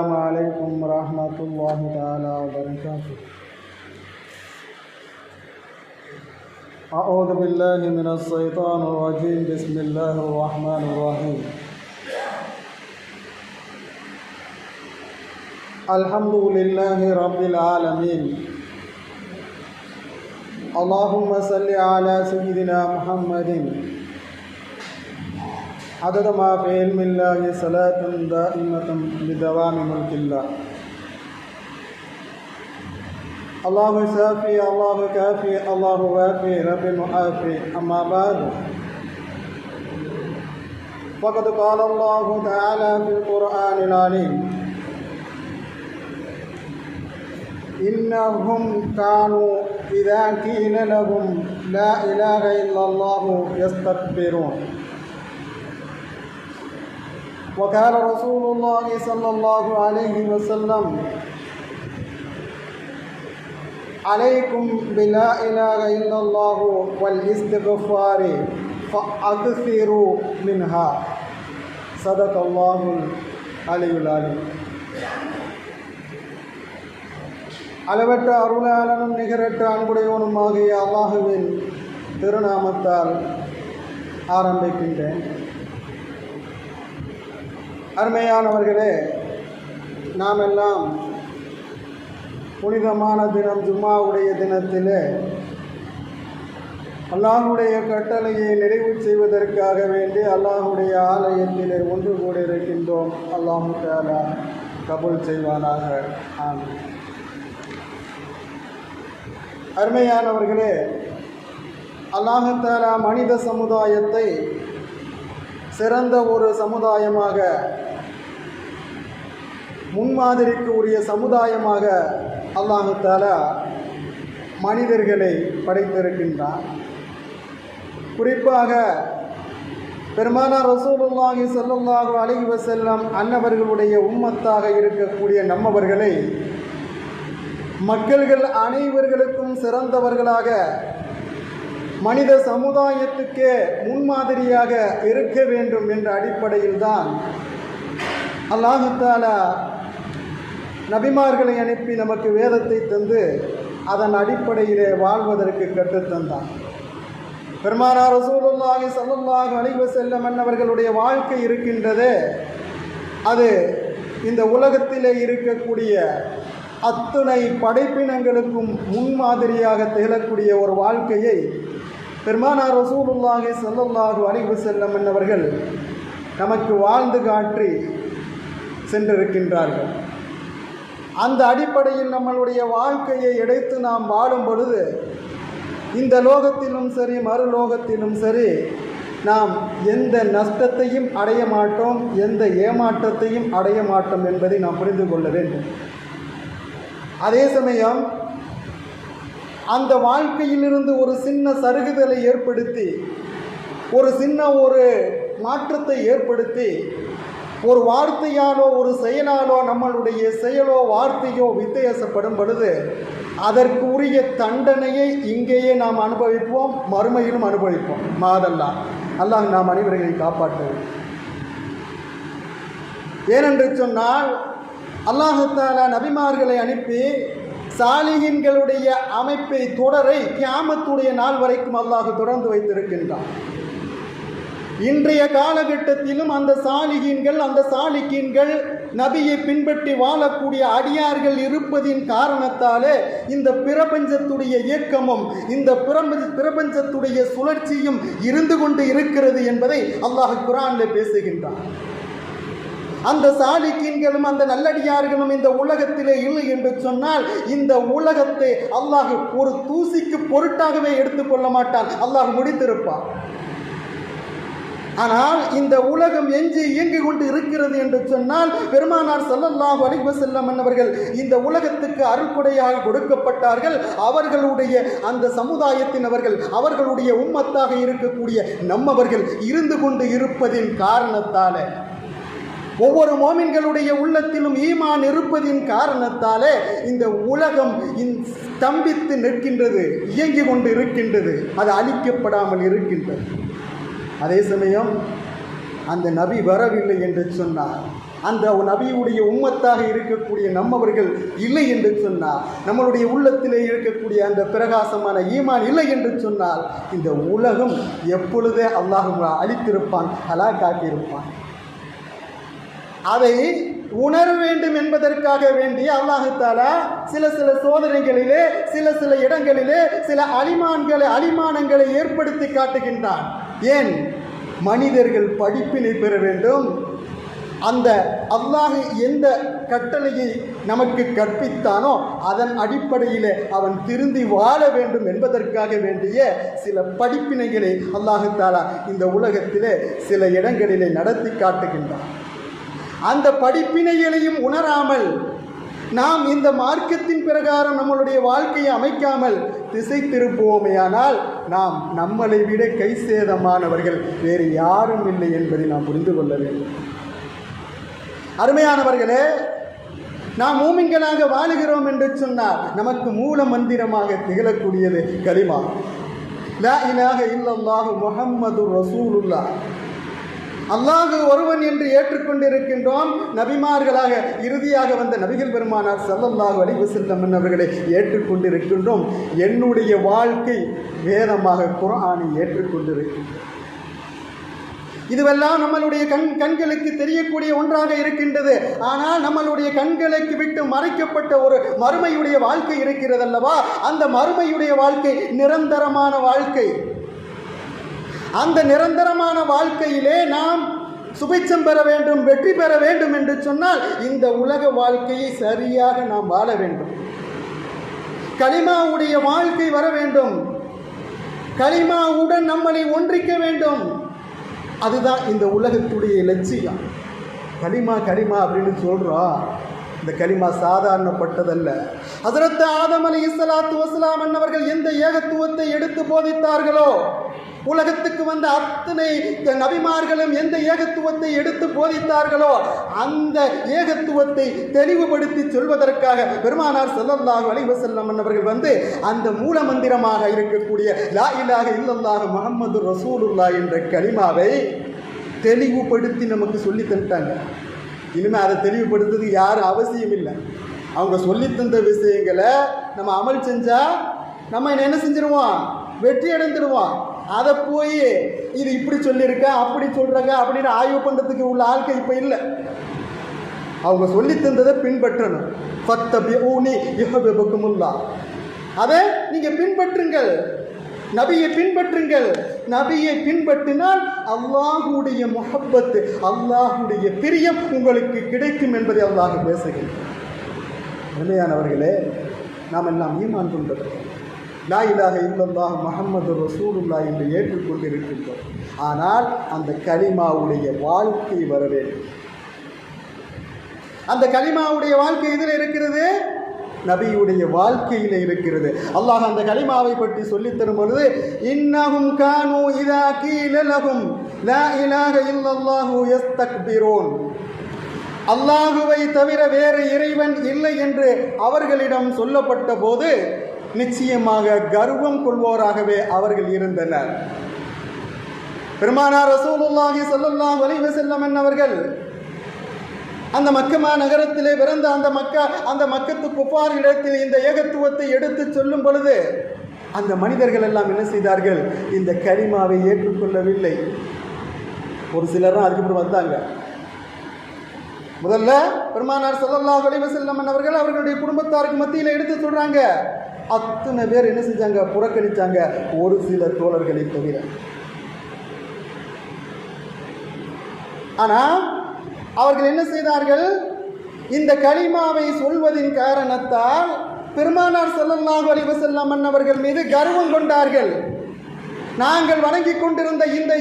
السلام عليكم ورحمة الله تعالى وبركاته. أعوذ بالله من الشيطان الرجيم. بسم الله الرحمن الرحيم. الحمد لله رب العالمين. اللهم صل على سيدنا محمد عدد ما في علم الله صلاة دائمة بدوام ملك الله. الله شافي الله كافي الله وافي رب معافي أما بعد فقد قال الله تعالى في القرآن العليم إنهم كانوا إذا قيل لهم لا إله إلا الله يستكبرون. وقال رسول الله صلى الله عليه وسلم عليكم بلا إله إلا الله والاستغفار فأكثروا منها صدق الله العلي العليم அளவற்ற அருளாளனும் நிகரற்ற அன்புடையவனுமாகிய அல்லாஹுவின் திருநாமத்தால் ஆரம்பிக்கின்றேன் அருமையானவர்களே நாம் எல்லாம் புனிதமான தினம் ஜும்மாவுடைய தினத்திலே அல்லாஹுடைய கட்டளையை நிறைவு செய்வதற்காக வேண்டி அல்லாஹுடைய ஆலயத்தில் ஒன்று கூட இருக்கின்றோம் அல்லாஹு தாலா கபுல் செய்வானாக. ஆம் அருமையானவர்களே அல்லாஹத்தாலா மனித சமுதாயத்தை சிறந்த ஒரு சமுதாயமாக முன்மாதிரிக்கு உரிய சமுதாயமாக அல்லாஹால மனிதர்களை படைத்திருக்கின்றான். குறிப்பாக பெருமானா ரசூலுல்லாஹி ஸல்லல்லாஹு அழகி வசல்லம் அன்னவர்களுடைய உம்மத்தாக இருக்கக்கூடிய நம்மவர்களை மக்கள்கள் அனைவர்களுக்கும் சிறந்தவர்களாக மனித சமுதாயத்துக்கே முன்மாதிரியாக இருக்க வேண்டும் என்ற அடிப்படையில் தான் அல்லாஹாலா நபிமார்களை அனுப்பி நமக்கு வேதத்தை தந்து அதன் அடிப்படையிலே வாழ்வதற்கு கற்றுத்தந்தான் பெருமானார் ரசூலுல்லாஹி சல்லுல்லாஹ் அழிவு செல்லம் என்னவர்களுடைய வாழ்க்கை இருக்கின்றதே அது இந்த உலகத்திலே இருக்கக்கூடிய அத்துணை படைப்பினங்களுக்கும் முன்மாதிரியாக திகழக்கூடிய ஒரு வாழ்க்கையை பெருமானார் ரசூலுல்லாஹி சல்லுல்லாஹு அழிவு செல்லம் என்னவர்கள் நமக்கு வாழ்ந்து காட்டி சென்றிருக்கின்றார்கள். அந்த அடிப்படையில் நம்மளுடைய வாழ்க்கையை எடுத்து நாம் வாழும் பொழுது இந்த லோகத்திலும் சரி மறுலோகத்திலும் சரி நாம் எந்த நஷ்டத்தையும் அடைய மாட்டோம் எந்த ஏமாற்றத்தையும் அடைய மாட்டோம் என்பதை நாம் புரிந்து கொள்ள வேண்டும். அதே சமயம் அந்த வாழ்க்கையிலிருந்து ஒரு சின்ன சருகுதலை ஏற்படுத்தி ஒரு சின்ன ஒரு மாற்றத்தை ஏற்படுத்தி ஒரு வார்த்தையாலோ ஒரு செயலாலோ நம்மளுடைய செயலோ வார்த்தையோ வித்தியாசப்படும் பொழுது அதற்கு உரிய தண்டனையை இங்கேயே நாம் அனுபவிப்போம் மறுமையிலும் அனுபவிப்போம். மாதல்லா அல்லாஹ் நாம் அனைவர்களை காப்பாற்றுவோம் ஏனென்று சொன்னால் அல்லாஹாலா நபிமார்களை அனுப்பி சாலிகின்களுடைய அமைப்பை தொடரை கியாமத்துடைய நாள் வரைக்கும் அல்லாஹ் தொடர்ந்து வைத்திருக்கின்றான். இன்றைய காலகட்டத்திலும் அந்த சாலிகீன்கள் அந்த சாலிகீன்கள் நபியை பின்பற்றி வாழக்கூடிய அடியார்கள் இருப்பதின் காரணத்தாலே இந்த பிரபஞ்சத்துடைய இயக்கமும் இந்த பிரபஞ்சத்துடைய சுழற்சியும் இருந்து கொண்டு இருக்கிறது என்பதை அல்லாஹ் குரானில் பேசுகின்றான். அந்த சாலிக்கீன்களும் அந்த நல்லடியார்களும் இந்த உலகத்திலே இல்லை என்று சொன்னால் இந்த உலகத்தை அல்லாஹ் ஒரு தூசிக்கு பொருட்டாகவே எடுத்துக்கொள்ள மாட்டான். அல்லாஹ் முடித்திருப்பான். ஆனால் இந்த உலகம் எஞ்சி இயங்கிக் கொண்டு இருக்கிறது என்று சொன்னால் பெருமானார் ஸல்லல்லாஹு அலைஹி செல்லம் அவர்கள் இந்த உலகத்துக்கு அருள்கொடையாக கொடுக்கப்பட்டார்கள். அவர்களுடைய அந்த சமுதாயத்தினவர்கள் அவர்களுடைய உம்மத்தாக இருக்கக்கூடிய நம்மவர்கள் இருந்து கொண்டு இருப்பதின் காரணத்தால ஒவ்வொரு மோமின்களுடைய உள்ளத்திலும் ஈமான் இருப்பதின் காரணத்தாலே இந்த உலகம் ஸ்தம்பித்து நிற்கின்றது இயங்கி கொண்டு இருக்கின்றது. அது அழிக்கப்படாமல் இருக்கின்றது. அதே சமயம் அந்த நபி வரவில்லை என்று சொன்னார். அந்த நபியுடைய உம்மத்தாக இருக்கக்கூடிய நம்மவர்கள் இல்லை என்று சொன்னார். நம்மளுடைய உள்ளத்திலே இருக்கக்கூடிய அந்த பிரகாசமான ஈமான் இல்லை என்று சொன்னால் இந்த உலகம் எப்பொழுதே அல்லாஹ் அழித்திருப்பான் ஹலாக்காக்கியிருப்பான். அதை உணர வேண்டும் என்பதற்காக வேண்டி அல்லாஹு சில சில சோதனைகளிலே சில சில இடங்களிலே சில அலிமான்களை அலிமானங்களை ஏற்படுத்தி காட்டுகின்றான். ஏன் மனிதர்கள் படிப்பினை பெற வேண்டும்? அந்த அல்லாஹ் எந்த கட்டளையை நமக்கு கற்பித்தானோ அதன் அடிப்படையில் அவன் திருந்தி வாழ வேண்டும் என்பதற்காக வேண்டிய சில படிப்பினைகளை அல்லாஹு தாலா இந்த உலகத்திலே சில இடங்களிலே நடத்தி காட்டுகின்றான். அந்த படிப்பினைகளையும் உணராமல் நாம் இந்த மார்க்கத்தின் பிரகாரம் நம்மளுடைய வாழ்க்கையை அமைக்காமல் திசை திருப்புவோமேயானால் நாம் நம்மளை விட கை சேதமானவர்கள் வேறு யாரும் இல்லை என்பதை நாம் புரிந்து கொள்ள வேண்டும். அருமையானவர்களே நாம் மூமிங்களாக வாழுகிறோம் என்று சொன்னால் நமக்கு மூல மந்திரமாக திகழக்கூடியது கலிமா லா இலாஹ இல்லல்லாஹு முஹம்மது ரசூலுல்லாஹ். அல்லாஹு ஒருவன் என்று ஏற்றுக்கொண்டிருக்கின்றோம். நபிமார்களாக இறுதியாக வந்த நபிகள் பெருமானார் ஸல்லல்லாஹு அலைஹி வஸல்லம் அவர்களை ஏற்றுக்கொண்டிருக்கின்றோம். என்னுடைய வாழ்க்கை வேதமாக குரானை ஏற்றுக்கொண்டிருக்கின்றோம் இதுவெல்லாம் நம்மளுடைய கண் கண்களுக்கு தெரியக்கூடிய ஒன்றாக இருக்கின்றது. ஆனால் நம்மளுடைய கண்களுக்கு விட்டு மறைக்கப்பட்ட ஒரு மறுமையுடைய வாழ்க்கை இருக்கிறதல்லவா? அந்த மறுமையுடைய வாழ்க்கை நிரந்தரமான வாழ்க்கை. அந்த நிரந்தரமான வாழ்க்கையிலே நாம் சுபிச்சம் பெற வேண்டும் வெற்றி பெற வேண்டும் என்று சொன்னால் இந்த உலக வாழ்க்கையை சரியாக நாம் வாழ வேண்டும். கலிமாவுடைய வாழ்க்கை வர வேண்டும். கலிமாவுடன் நம்மளை ஒன்றிக்க வேண்டும். அதுதான் இந்த உலகத்துடைய லட்சியம். கலிமா கலிமா அப்படின்னு சொல்கிறோம் இந்த கலிமா சாதாரணப்பட்டதல்ல. ஹசரத் ஆதம் அலி இஸ்லாத்து வஸ்லாம் என்னவர்கள் எந்த ஏகத்துவத்தை எடுத்து போதித்தார்களோ உலகத்துக்கு வந்த அத்தனை நபிமார்களும் எந்த ஏகத்துவத்தை எடுத்து போதித்தார்களோ அந்த ஏகத்துவத்தை தெளிவுபடுத்தி சொல்வதற்காக பெருமானார் ஸல்லல்லாஹு அலைஹி அவர்கள் வந்து அந்த மூல மந்திரமாக இருக்கக்கூடிய லா இல்லல்லாக இல்லல்லாஹு முஹம்மது ரசூலுல்லாஹ் என்ற கலிமாவை தெளிவுபடுத்தி நமக்கு சொல்லி தந்துட்டாங்க. இனிமேல் அதை தெளிவுபடுத்துறது யாரும் அவசியம் இல்லை. அவங்க சொல்லித்தந்த விஷயங்களை நம்ம அமல் செஞ்சால் நம்ம என்ன செஞ்சிருவோம்? வெற்றி அடைந்துடுவோம் அதை போய் இது இப்படி சொல்லியிருக்க அப்படி சொல்கிறாங்க அப்படின்னு ஆய்வு பண்ணுறதுக்கு உள்ள ஆட்கள் இப்போ இல்லை. அவங்க சொல்லி தந்ததை பின்பற்றணும். ஃபத்தபி ஊனி யுஹபிபுக்குமுல்லா அதை நீங்கள் பின்பற்றுங்கள். நபியை பின்பற்றுங்கள். நபியை பின்பற்றினால் அல்லாஹுடைய முகப்பத்து அல்லாஹுடைய பிரியம் உங்களுக்கு கிடைக்கும் என்பதை அல்லாஹ் பேசுகிறேன் அருமையானவர்களே நாம் எல்லாம் ஈமான் கொண்டவர்கள். லா இலாஹ இல்லல்லாஹ் மஹம்மது ரசூலுல்லா என்று ஏற்றுக்கொண்டிருக்கின்றோம். ஆனால் அந்த கலிமாவுடைய வாழ்க்கை வர வேண்டும் அந்த கலிமாவுடைய வாழ்க்கை இதில் இருக்கிறது? நபியுடைய வாழ்க்கையில் இருக்கிறது. அல்லாஹ் அந்த கலிமாவை பற்றி சொல்லித் தரும் பொழுது இன்னஹும் கானு இதா கீல லா இலாக இல்லல்லாஹு யஸ்தக்பிரூன். அல்லாஹுவை தவிர வேறு இறைவன் இல்லை என்று அவர்களிடம் சொல்லப்பட்ட போது நிச்சயமாக கர்வம் கொள்வோராகவே அவர்கள் இருந்தனர். பெருமானார் ரசூலுல்லாஹி ஸல்லல்லாஹு வலிவு செல்லம் என்னவர்கள் அந்த மக்கமா நகரத்திலே பிறந்த அந்த மக்கா அந்த மக்கத்து குப்பார் இடத்தில் இந்த ஏகத்துவத்தை எடுத்து சொல்லும் பொழுது அந்த மனிதர்கள் எல்லாம் என்ன செய்தார்கள்? இந்த கரிமாவை ஏற்றுக்கொள்ளவில்லை. ஒரு சிலரும் அதுக்கப்புறம் வந்தாங்க. முதல்ல பெருமானார் ஸல்லல்லாஹு வலிவு செல்லம் அவர்கள் அவர்களுடைய குடும்பத்தாருக்கு மத்தியில் எடுத்து சொல்றாங்க. அத்தனை பேர் என்ன செஞ்சாங்க? புறக்கணித்தாங்க ஒரு சில தோழர்களை தவிர. ஆனால் அவர்கள் என்ன செய்தார்கள்? இந்த களிமாவை சொல்வதின் காரணத்தால் பெருமானார் ஸல்லல்லாஹு அறிவு வஸல்லம் அவர்கள் மீது கர்வம் கொண்டார்கள். நாங்கள் வணங்கிக் கொண்டிருந்த இந்த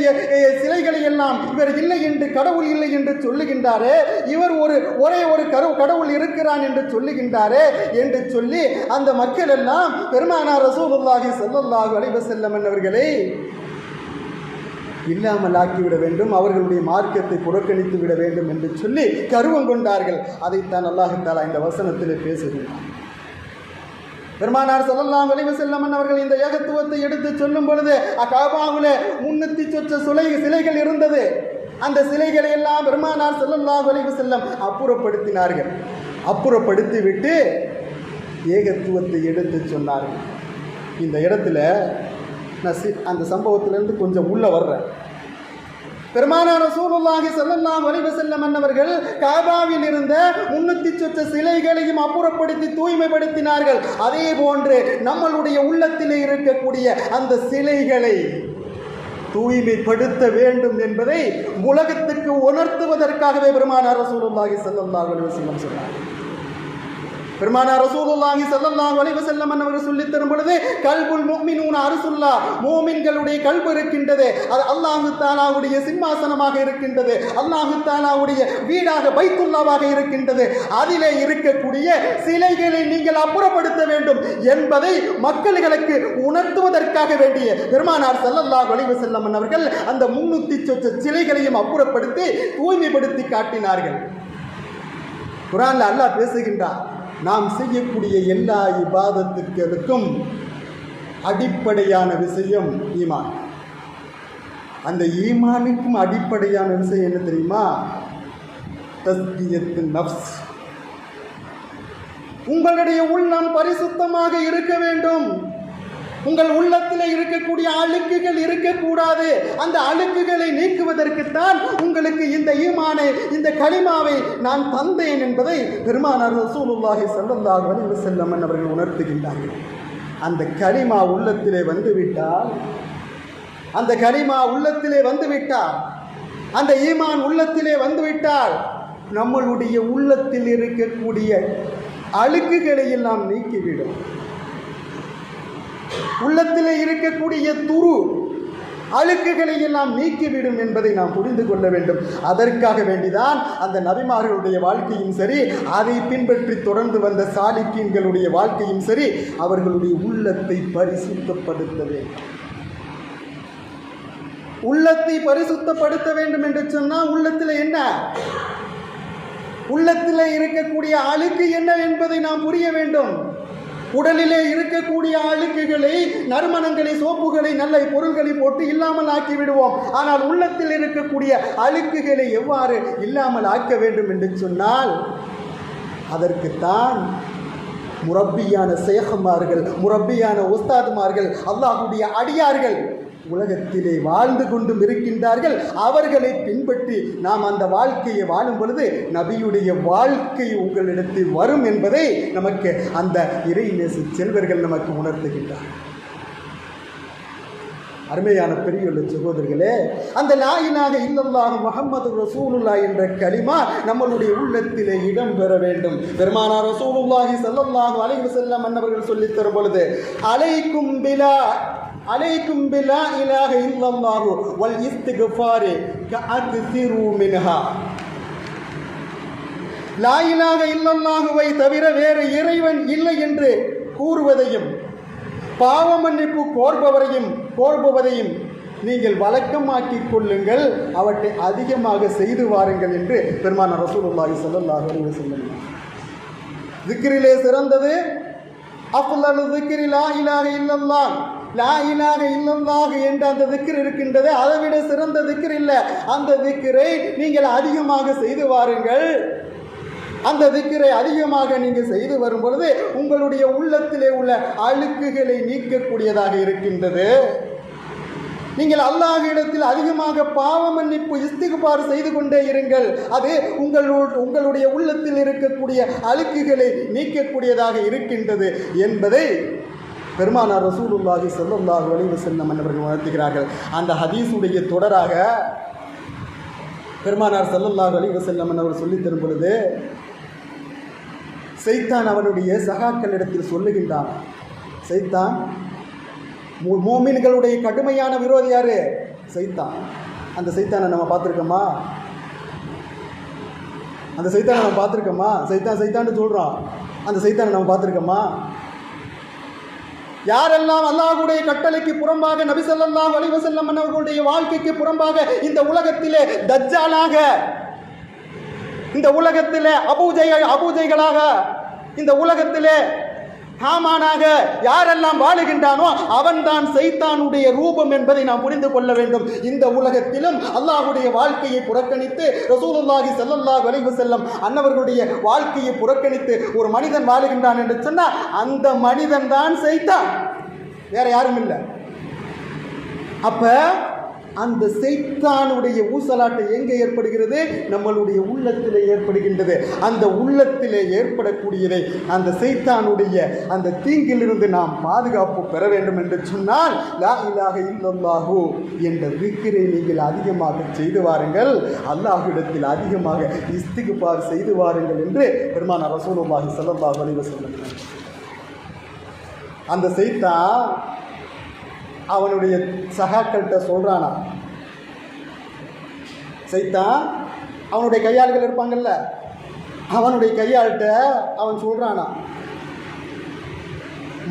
சிலைகளை எல்லாம் இவர் இல்லை என்று கடவுள் இல்லை என்று சொல்லுகின்றாரே. இவர் ஒரு ஒரே ஒரு கரு கடவுள் இருக்கிறான் என்று சொல்லுகின்றாரே என்று சொல்லி அந்த மக்கள் எல்லாம் பெருமானார் ரசூலுல்லாஹி ஸல்லல்லாஹு அலைஹி வஸல்லம் அவர்களை இல்லாமல் ஆக்கிவிட வேண்டும் அவர்களுடைய மார்க்கத்தை புறக்கணித்து விட வேண்டும் என்று சொல்லி கருவம் கொண்டார்கள். அதைத்தான் அல்லாஹு தாலா இந்த வசனத்தில் பேசுகிறார் பெருமானார் சொல்லலாம் விளைவு செல்லமன் அவர்கள் இந்த ஏகத்துவத்தை எடுத்து சொல்லும் பொழுது அகாபாவுல முன்னூத்தி சொச்ச சுலை சிலைகள் இருந்தது. அந்த சிலைகளை எல்லாம் பெருமானார் ஸல்லல்லாஹு விளைவு செல்லம் அப்புறப்படுத்தினார்கள். அப்புறப்படுத்தி விட்டு ஏகத்துவத்தை எடுத்து சொன்னார்கள். இந்த இடத்துல நான் அந்த சம்பவத்திலேருந்து கொஞ்சம் உள்ளே வர்றேன். பெருமானார் ரசூலுல்லாஹி ஸல்லல்லாஹு அலைஹி வஸல்லம் அன்னவர்கள் காபாவில் இருந்த முன்னூத்தி சொச்ச சிலைகளையும் அப்புறப்படுத்தி தூய்மைப்படுத்தினார்கள். அதே போன்று நம்மளுடைய உள்ளத்திலே இருக்கக்கூடிய அந்த சிலைகளை தூய்மைப்படுத்த வேண்டும் என்பதை உலகத்துக்கு உணர்த்துவதற்காகவே பெருமானார் ரசூலுல்லாஹி ஸல்லல்லாஹு அலைஹி வஸல்லம் சொன்னார். பெருமானார் ரசூலுல்லாஹி ஸல்லல்லாஹு அலைஹி வஸல்லம் அவர்கள் சொல்லித் தரும் பொழுது கல்புல் முஃமினூன அரசுல்லா. மூமின்களுடைய கல்பு இருக்கின்றது. அது அல்லாஹு தாலாவுடைய சிம்மாசனமாக இருக்கின்றது. அல்லாஹு தாலாவுடைய வீடாக பைத்துல்லாவாக இருக்கின்றது. அதிலே இருக்கக்கூடிய சிலைகளை நீங்கள் அப்புறப்படுத்த வேண்டும் என்பதை மக்களுக்கு உணர்த்துவதற்காக வேண்டிய பெருமானார் ஸல்லல்லாஹு அலைஹி வஸல்லம் அவர்கள் அந்த முன்னூத்தி சொச்ச சிலைகளையும் அப்புறப்படுத்தி தூய்மைப்படுத்தி காட்டினார்கள். குரான்ல அல்லாஹ் பேசுகின்றார் நாம் செய்யக்கூடிய எல்லா இபாதத்துக்களுக்கும் அடிப்படையான விஷயம் ஈமான். அந்த ஈமானுக்கும் அடிப்படையான விஷயம் என்ன தெரியுமா? தஸ்தியத்து நஃப்ஸ். உங்களுடைய உள்ளம் பரிசுத்தமாக இருக்க வேண்டும். உங்கள் உள்ளத்தில் இருக்கக்கூடிய அழுக்குகள் இருக்கக்கூடாது. அந்த அழுக்குகளை நீக்குவதற்குத்தான் உங்களுக்கு இந்த ஈமானை இந்த களிமாவை நான் தந்தேன் என்பதை பெருமானார் ரசூலுல்லாஹி ஸல்லல்லாஹு அலைஹி செல்லம்மன் அவர்கள் உணர்த்துகின்றார்கள். அந்த களிமா உள்ளத்திலே வந்துவிட்டால் அந்த களிமா உள்ளத்திலே வந்துவிட்டால் அந்த ஈமான் உள்ளத்திலே வந்துவிட்டால் நம்மளுடைய உள்ளத்தில் இருக்கக்கூடிய அழுக்குகளை எல்லாம் நீக்கிவிடும். உள்ளத்தில் இருக்கக்கூடிய துரு அழுக்குகளை எல்லாம் நீக்கிவிடும் என்பதை நாம் புரிந்து கொள்ள வேண்டும். அதற்காக வேண்டிதான் அந்த நபிமார்களுடைய வாழ்க்கையும் சரி அதை பின்பற்றி தொடர்ந்து வந்த சாலிக்கியங்களுடைய வாழ்க்கையும் சரி அவர்களுடைய உள்ளத்தை பரிசுத்தப்படுத்த வேண்டும். உள்ளத்தை பரிசுத்தப்படுத்த வேண்டும் என்று சொன்னால் உள்ளத்தில் என்ன? உள்ளத்தில் இருக்கக்கூடிய அழுக்கு என்ன என்பதை நாம் புரிய வேண்டும். உடலிலே இருக்கக்கூடிய அழுக்குகளை நறுமணங்களை சோப்புகளை நல்ல பொருள்களை போட்டு இல்லாமல் ஆக்கி விடுவோம் ஆனால் உள்ளத்தில் இருக்கக்கூடிய அழுக்குகளை எவ்வாறு இல்லாமல் ஆக்க வேண்டும் என்று சொன்னால் அதற்குத்தான் முரப்பியான சேகமார்கள் முரப்பியான உஸ்தாதுமார்கள் அல்லாஹுடைய அடியார்கள் உலகத்திலே வாழ்ந்து கொண்டும் இருக்கின்றார்கள். அவர்களை பின்பற்றி நாம் அந்த வாழ்க்கையை வாழும் பொழுது நபியுடைய வாழ்க்கை உங்களிடத்தில் வரும் என்பதை நமக்கு அந்த இறைநேச செல்வர்கள் நமக்கு உணர்த்துகின்றார். அருமையான பெரியுள்ள சகோதரர்களே அந்த லாயினாக இல்லல்லாக முகமது ரசூலுல்லா என்ற களிமா நம்மளுடைய உள்ளத்திலே இடம் பெற வேண்டும். பெருமானார் ரசூலுல்லாஹி செல்லல்லாக அலைவு செல்லம் என்னவர்கள் சொல்லித்தரும் பொழுது அலைக்கும் பிலா அலைக்கும் பிலா இலாக இல்லல்லாஹு வல் இஸ்திக்ஃபாரி கஅக்ஸிரு மின்ஹா லா இலாக இல்லல்லாஹுவை தவிர வேறு இறைவன் இல்லை என்று கூறுவதையும் பாவ மன்னிப்பு கோர்பவரையும் கோர்பவதையும் நீங்கள் வழக்கமாக்கிக் கொள்ளுங்கள். அவற்றை அதிகமாக செய்து வாருங்கள் என்று பெருமான ரசூலுல்லாஹி ஸல்லல்லாஹு அலைஹி வஸல்லம் திக்ரிலே சிறந்தது. அஃலல் திக்ரி லா இலாக இல்லல்லாஹ். லா இலாஹ இல்லல்லாஹ் என்ற அந்த திக்கர் இருக்கின்றது அதை விட சிறந்த திக்கர் இல்லை. அந்த திக்கரை நீங்கள் அதிகமாக செய்து வாருங்கள். அந்த திக்கரை அதிகமாக நீங்கள் செய்து வரும் பொழுது உங்களுடைய உள்ளத்திலே உள்ள அழுக்குகளை நீக்கக்கூடியதாக இருக்கின்றது. நீங்கள் அல்லாஹ்விடத்தில் அதிகமாக பாவ மன்னிப்பு இஸ்திகுபார் செய்து கொண்டே இருங்கள். அது உங்களோட உங்களுடைய உள்ளத்தில் இருக்கக்கூடிய அழுக்குகளை நீக்கக்கூடியதாக இருக்கின்றது என்பதை பெருமானார் ரசூலுல்லாஹி ஸல்லல்லாஹு அலைஹி செல்லம் அவர்கள் உணர்த்துகிறார்கள் அந்த ஹதீஸுடைய தொடராக பெருமானார் ஸல்லல்லாஹு அலைஹி வஸல்லம் அவர் சொல்லித் தரும் பொழுது சைத்தான் அவனுடைய சகாக்களிடத்தில் சொல்லுகின்றான் சைத்தான் மோமின்களுடைய கடுமையான விரோதி யாரு? சைத்தான். அந்த சைத்தானை நம்ம பார்த்துருக்கோமா? அந்த சைத்தானை நம்ம பார்த்துருக்கோமா? சைத்தான் சைத்தான்னு சொல்கிறோம் அந்த சைத்தானை நம்ம பார்த்துருக்கோமா? யாரெல்லாம் அல்லாஹுடைய கட்டளைக்கு புறம்பாக நபி ஸல்லல்லாஹு அவர்களுடைய வாழ்க்கைக்கு புறம்பாக இந்த உலகத்திலே தஜ்ஜாலாக இந்த உலகத்திலே அபூஜை அபூஜைகளாக இந்த உலகத்திலே ஹாமானாக யாரெல்லாம் வாழுகின்றானோ அவன்தான் சைத்தானுடைய ரூபம் என்பதை நாம் புரிந்து கொள்ள வேண்டும். இந்த உலகத்திலும் அல்லாஹ்வுடைய வாழ்க்கையை புறக்கணித்து ரசூலுல்லாஹி செல்லல்லா விளைவு செல்லும் அன்னவர்களுடைய வாழ்க்கையை புறக்கணித்து ஒரு மனிதன் வாழுகின்றான் என்று சொன்னால் அந்த மனிதன் தான் சைத்தான். வேற யாரும் இல்லை. அப்போ அந்த சைத்தானுடைய ஊசலாட்டை எங்கே ஏற்படுகிறது? நம்மளுடைய உள்ளத்திலே ஏற்படுகின்றது. அந்த உள்ளத்திலே ஏற்படக்கூடியதை அந்த சைத்தானுடைய அந்த தீங்கிலிருந்து நாம் பாதுகாப்பு பெற வேண்டும் என்று சொன்னால் லா இலாஹ இல்லல்லாஹு என்ற விக்கிரை நீங்கள் அதிகமாக செய்து வாருங்கள். அல்லாஹ்விடத்தில் அதிகமாக இஸ்திகுபார் செய்து வாருங்கள் என்று பெருமான் ரசூலுல்லாஹி ஸல்லல்லாஹு அலைஹி வஸல்லம் அந்த சைத்தான் அவனுடைய சகாக்கள்கிட்ட சொல்கிறானா சைத்தான் அவனுடைய கையாள்கள் இருப்பாங்கல்ல? அவனுடைய கையாள்கிட்ட அவன் சொல்கிறானா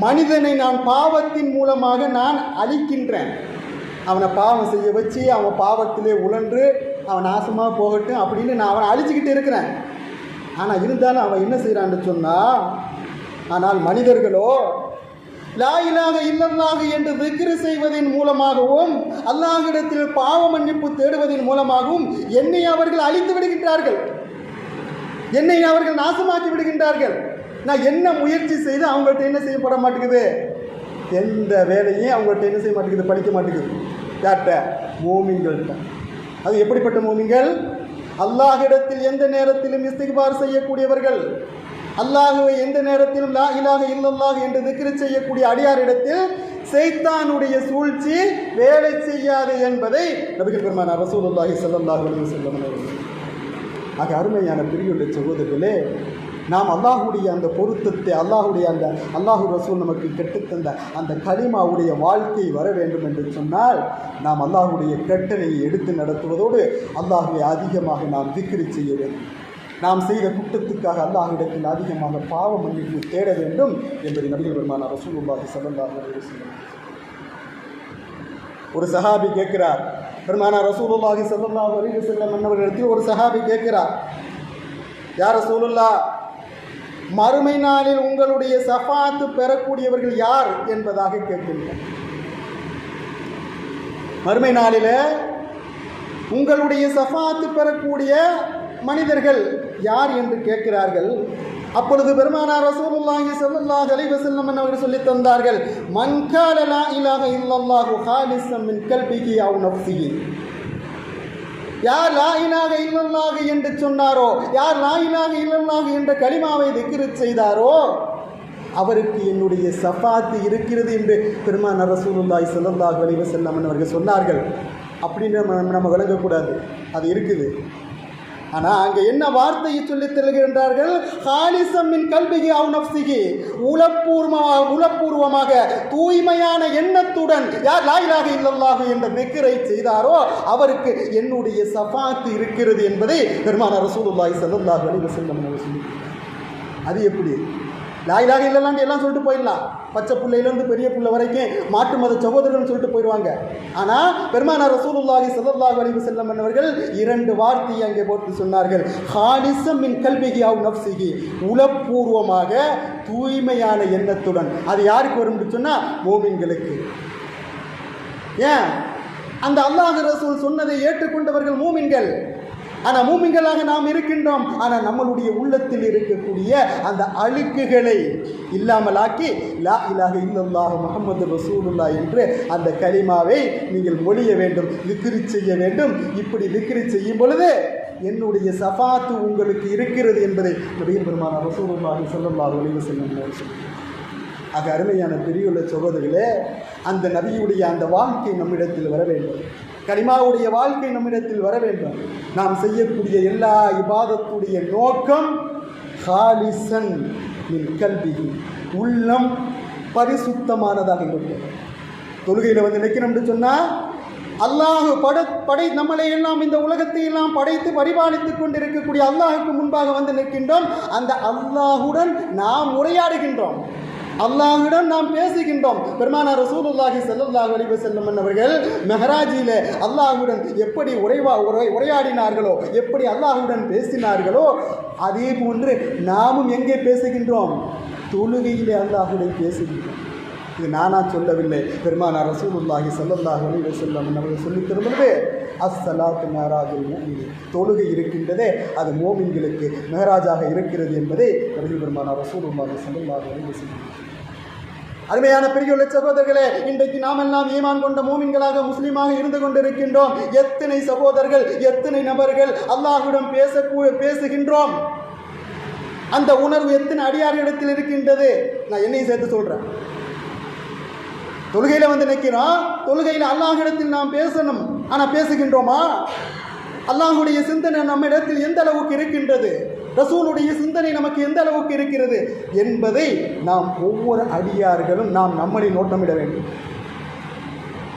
மனிதனை நான் பாவத்தின் மூலமாக நான் அழிக்கின்றேன். அவனை பாவம் செய்ய வச்சு அவன் பாவத்திலே உழன்று அவன் நாசமாக போகட்டும் அப்படின்னு நான் அவனை அழிச்சிக்கிட்டு இருக்கிறேன். ஆனால் இருந்தாலும் அவன் என்ன செய்கிறான்னு சொன்னால் ஆனால் மனிதர்களோ லா இல்லல்லாக என்று விக்கிரி செய்வதன் மூலமாகவும் அல்லாஹிடத்தில் பாவ மன்னிப்பு தேடுவதன் மூலமாகவும் என்னை அவர்கள் அழித்து விடுகின்றார்கள். என்னை அவர்கள் நாசமாக்கி விடுகின்றார்கள். நான் என்ன முயற்சி செய்து அவங்கள்ட்ட என்ன செய்யப்பட மாட்டேங்குது? எந்த வேலையும் அவங்கள்ட்ட என்ன செய்ய மாட்டேங்குது? படிக்க மாட்டேங்குது. யார்கிட்ட? மோமின்கள்கிட்ட. அது எப்படிப்பட்ட மோமிங்கள் அல்லாஹிடத்தில் எந்த நேரத்திலும் இஸ்திகார் செய்யக்கூடியவர்கள். அல்லாஹுவை எந்த நேரத்திலும் லா இலாஹ இல்லல்லாஹ் என்று திக்ரி செய்யக்கூடிய அடியாரிடத்தில் செய்தானுடைய சூழ்ச்சி வேலை செய்யாது என்பதை நபிகள் பெருமானார் ரசூலுல்லாஹி சல்லாஹ் அலைஹி வஸல்லம் ஆக அருமையான பிரிவுள்ள சகோதரர்களே நாம் அல்லாஹுடைய அந்த பொருத்தத்தை அல்லாஹுடைய அந்த அல்லாஹு ரசூல் நமக்கு கெட்டுத்தந்த அந்த கலிமாவுடைய வாழ்க்கை வர வேண்டும் என்று சொன்னால் நாம் அல்லாஹுடைய கட்டளையை எடுத்து நடத்துவதோடு அல்லாஹுவை அதிகமாக நாம் திக்ரி செய்ய வேண்டும். நாம் செய்த குற்றத்துக்காக அல்லாஹிடத்தில் அதிகமாக பாவ மன்னிப்பு தேட வேண்டும் என்பதை நபிகள் பெருமானார் ரசூலுல்லாஹி ஸல்லல்லாஹு ஒரு சஹாபி கேட்கிறார். பெருமானா ரசூலுல்லாஹி ஸல்லல்லாஹு அலைஹி வஸல்லம் என்னவர்களிடத்தில் ஒரு சஹாபி கேட்கிறார். யார் ரசூலுல்லா மறுமை நாளில் உங்களுடைய சஃபாத்து பெறக்கூடியவர்கள் யார்? என்பதாக கேட்கின்றனர் மறுமை நாளில் உங்களுடைய சஃபாத்து பெறக்கூடிய மனிதர்கள் யார் என்று கேட்கிறார்கள்? அப்பொழுது பெருமானார் ரசூலுல்லாஹி ஸல்லல்லாஹு அலைஹி வஸல்லம் அவர்கள் சொல்லி தந்தார்கள் மன் கால லா இலாஹ இல்லல்லாஹு ஹாலிஸம் மின் கல்பிஹி அவ் நஃப்ஸிஹி. யார் லாயினாக இல்லல்லாக என்று சொன்னாரோ யார் லாயினாக இல்லல்லாக என்ற களிமாவை திக்ரு செய்தாரோ அவருக்கு என்னுடைய சஃபாத்து இருக்கிறது என்று பெருமான ரசூலுல்லாய் ஸல்லல்லாஹு வலிவ செல்லம் அவர்கள் சொன்னார்கள். அப்படின்னு நம்ம நம்ம விளங்கக்கூடாது. அது இருக்குது. ஆனால் அங்கே என்ன வார்த்தையை சொல்லித் தருகின்றார்கள்? ஹாலிசம்மின் கல்விகி அவுனப்சிகி உளப்பூர்வமாக உளப்பூர்வமாக தூய்மையான எண்ணத்துடன் யார் லாயிலாக இல்லல்லாக என்ற நிக்கரை செய்தாரோ அவருக்கு என்னுடைய சஃபாத்து இருக்கிறது என்பதை பெருமான ரசூலுல்லாய் செல்லல்லாக அலைஹி வஸல்லம் சொல்லி அது எப்படி? லாயிலாக இல்லைலான்ட்டு எல்லாம் சொல்லிட்டு போயிடலாம். பச்சை பிள்ளையிலேருந்து பெரிய பிள்ளை வரைக்கும் மாட்டு மத சகோதரர்கள்னு சொல்லிட்டு போயிடுவாங்க. ஆனால் பெருமானார் ரசூலுல்லாஹி ஸல்லல்லாஹு வலிவு செல்லம் அவர்கள் இரண்டு வார்த்தையை அங்கே போட்டு சொன்னார்கள். ஹாலிசம் மின் கல்விகி அவு நப்சிகி உளப்பூர்வமாக தூய்மையான எண்ணத்துடன். அது யாருக்கு வரும்னு சொன்னால் மோமின்களுக்கு. ஏன்? அந்த அல்லாஹ் ரசூல் சொன்னதை ஏற்றுக்கொண்டவர்கள் மூமின்கள். ஆனால் மூமிங்களாக நாம் இருக்கின்றோம். ஆனால் நம்மளுடைய உள்ளத்தில் இருக்கக்கூடிய அந்த அழுக்குகளை இல்லாமலாக்கி லா இலாக இல்லல்லாஹ் முகமது ரசூலுல்லா என்று அந்த கலிமாவை நீங்கள் மொழிய வேண்டும் விக்ரி செய்ய வேண்டும். இப்படி விக்ரி செய்யும் பொழுது என்னுடைய சஃபாத்து உங்களுக்கு இருக்கிறது என்பதை நபிகள் பெருமான ரசூலுல்லாஹி ஸல்லல்லாஹு ஒளிவு வஸல்லம் ஆக அருமையான பெரியுள்ள சகோதரிகளே அந்த நபியுடைய அந்த வாழ்க்கை நம்மிடத்தில் வர வேண்டும். கரிமாவுடைய வாழ்க்கை நம்மிடத்தில் வர வேண்டும். நாம் செய்யக்கூடிய எல்லா இபாதத்துடைய நோக்கம் ஹாலிசன் கல்வி உள்ளம் பரிசுத்தமானதாக இருக்கும். தொழுகையில் வந்து நிற்கணும்னு சொன்னால் அல்லாஹ் பட படை நம்மளை எல்லாம் இந்த உலகத்தை எல்லாம் படைத்து பரிபாலித்துக் கொண்டிருக்கக்கூடிய அல்லாஹுக்கு முன்பாக வந்து நிற்கின்றோம். அந்த அல்லாஹுடன் நாம் உரையாடுகின்றோம். அல்லாஹ்விடம் நாம் பேசுகின்றோம். பெருமானார் ரசூலுல்லாஹி ஸல்லல்லாஹு அலைஹி செல்லும் அவர்கள் மெஹராஜிலே அல்லாஹ்வுடன் எப்படி உரைவா உரை உரையாடினார்களோ எப்படி அல்லாஹுடன் பேசினார்களோ அதே போன்று நாமும் எங்கே பேசுகின்றோம்? தொழுகையிலே அல்லாஹுடன் பேசுகின்றோம். இது நானா சொல்லவில்லை. பெருமானார் ரசூலுல்லாஹி ஸல்லல்லாஹு அலைஹி செல்லும் அவர்கள் சொல்லித் தரும்பொழுது அஸ்ஸலாத்து மேராஜுல் முஃமின் தொழுகை இருக்கின்றதே அது மோமின்களுக்கு மேராஜாக இருக்கிறது என்பதை பெருமானார் ரசூலுல்லாஹி ஸல்லல்லாஹு அலைஹி வஸல்லம் அருமையான பிரியுள்ள சகோதரர்களே இன்றைக்கு நாம் எல்லாம் ஈமான் கொண்ட மூமின்களாக முஸ்லீமாக இருந்து கொண்டிருக்கின்றோம். எத்தனை சகோதரர்கள் எத்தனை நபர்கள் அல்லாஹுடன் பேச பேசுகின்றோம்? அந்த உணர்வு எத்தனை அடியார்களிடத்தில் இருக்கின்றது? நான் என்னையும் சேர்த்து சொல்கிறேன் தொழுகையில் வந்து நிற்கிறோம். தொழுகையில் அல்லாஹிடத்தில் நாம் பேசணும். ஆனால் பேசுகின்றோமா? அல்லாஹுடைய சிந்தனை நம்ம இடத்தில் எந்த அளவுக்கு இருக்கின்றது? ரசூலுடைய சிந்தனை நமக்கு எந்த அளவுக்கு இருக்கிறது என்பதை நாம் ஒவ்வொரு அடியார்களும் நாம் நம்மளை நோட்டமிட வேண்டும்.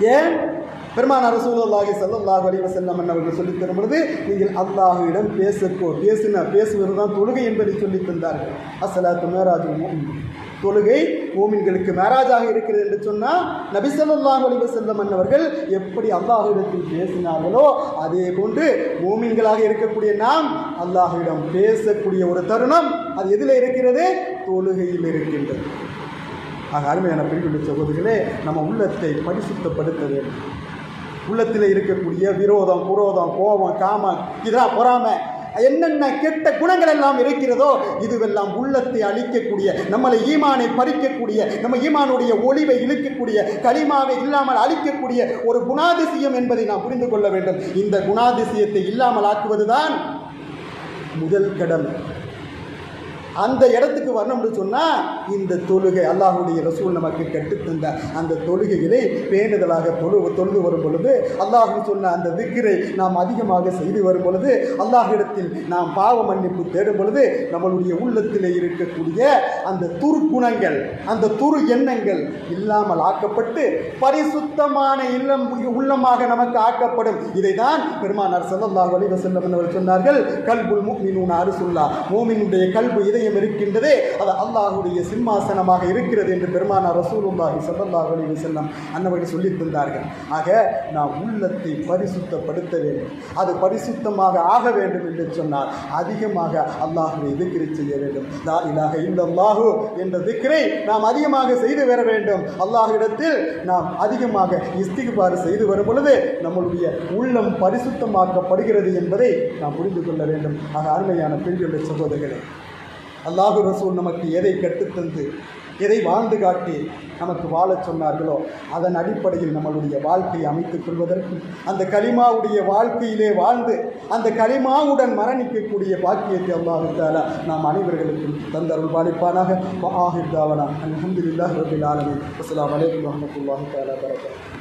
ஏன்? பெருமான ரசூலுல்லாஹி ஸல்லல்லாஹு அலைஹி வஸல்லம் அவர்கள் சொல்லித் தரும் பொழுது நீங்கள் அல்லாஹுவிடம் பேசப்போ பேசின பேசுவது தான் தொழுகை என்பதை சொல்லித் தந்தார்கள். அசலாத்து மேராஜ் தொழுகை மூமின்களுக்கு மேராஜாக இருக்கிறது என்று சொன்னால் நபிசல்லாஹ் ஸல்லல்லாஹு அலைஹி அன்னவர்கள் அவர்கள் எப்படி அல்லாஹிடத்தில் பேசினார்களோ அதே போன்று மூமின்களாக இருக்கக்கூடிய நாம் அல்லாஹிடம் பேசக்கூடிய ஒரு தருணம் அது எதில் இருக்கிறது தொழுகையில் இருக்கின்றது. ஆக அருமையான பெண்களுடைய சகோதரிகளே நம்ம உள்ளத்தை பரிசுத்தப்படுத்த வேண்டும் உள்ளத்தில் இருக்கக்கூடிய விரோதம் குரோதம் கோபம் காமம் இதெல்லாம் பொறாமை. என்னென்ன கெட்ட குணங்கள் எல்லாம் இருக்கிறதோ இதுவெல்லாம் உள்ளத்தை அழிக்கக்கூடிய நம்மளை ஈமானை பறிக்கக்கூடிய நம்ம ஈமானுடைய ஒளிவை இழுக்கக்கூடிய களிமாவை இல்லாமல் அழிக்கக்கூடிய ஒரு குணாதிசயம் என்பதை நாம் புரிந்து கொள்ள வேண்டும். இந்த குணாதிசயத்தை இல்லாமல் ஆக்குவதுதான் முதல் கடமை அந்த இடத்துக்கு வரணும்னு சொன்னால் இந்த தொழுகை அல்லாஹுடைய ரசூல் நமக்கு கற்றுத்தந்த அந்த தொழுகைகளை பேணுதலாக தொழு தொழுது வரும் பொழுது அல்லாஹு சொன்ன அந்த விக்கிரை நாம் அதிகமாக செய்து வரும் பொழுது அல்லாஹிடத்தில் நாம் பாவ மன்னிப்பு தேடும் பொழுது நம்மளுடைய உள்ளத்தில் இருக்கக்கூடிய அந்த துர்க்குணங்கள் அந்த துரு எண்ணங்கள் இல்லாமல் ஆக்கப்பட்டு பரிசுத்தமான இல்லம் உள்ளமாக நமக்கு ஆக்கப்படும். இதை தான் பெருமானார் ஸல்லல்லாஹு அலைஹி வஸல்லம் அவர்கள் சொன்னார்கள் கல்புல் முஃமினூன அரசுல்லா. மூமினுடைய கல்பு இதயம் இருக்கின்றதே. அது அல்லாஹுடைய சிம்மாசனமாக இருக்கிறது என்று பெருமானார் ரசூலுல்லாஹி ஸல்லல்லாஹு அலி செல்லம் அன்னவர்கள் சொல்லித் தந்தார்கள். ஆக நாம் உள்ளத்தை பரிசுத்தப்படுத்த வேண்டும். அது பரிசுத்தமாக ஆக வேண்டும் என்று சொன்னால் அதிகமாக அல்லாஹுவை திக்ரி செய்ய வேண்டும். லா இலாஹ இல்லல்லாஹு என்ற திக்ரை நாம் அதிகமாக செய்து வர வேண்டும். அல்லாஹ்விடத்தில் நாம் அதிகமாக இஸ்திகுபாறு செய்து வரும் பொழுது நம்மளுடைய உள்ளம் பரிசுத்தமாக்கப்படுகிறது என்பதை நாம் புரிந்து கொள்ள வேண்டும். ஆக அருமையான பெண்களுடைய சகோதரர்களே அல்லாஹு ரசூல் நமக்கு எதை கற்றுத்தந்து எதை வாழ்ந்து காட்டி நமக்கு வாழச் சொன்னார்களோ அதன் அடிப்படையில் நம்மளுடைய வாழ்க்கையை அமைத்துக் கொள்வதற்கும் அந்த கலிமாவுடைய வாழ்க்கையிலே வாழ்ந்து அந்த கலிமாவுடன் மரணிக்கக்கூடிய பாக்கியத்தை அல்லாஹால நாம் அனைவர்களுக்கும் தந்தருள் பாலிப்பானாக. ஆஹிர்தாவனா அலமதுல்லாஹ் ரபில் ஆலமின். அஸ்லாம் வலைக்கம் வரமத்துல்லாஹி தாலா வரகாத்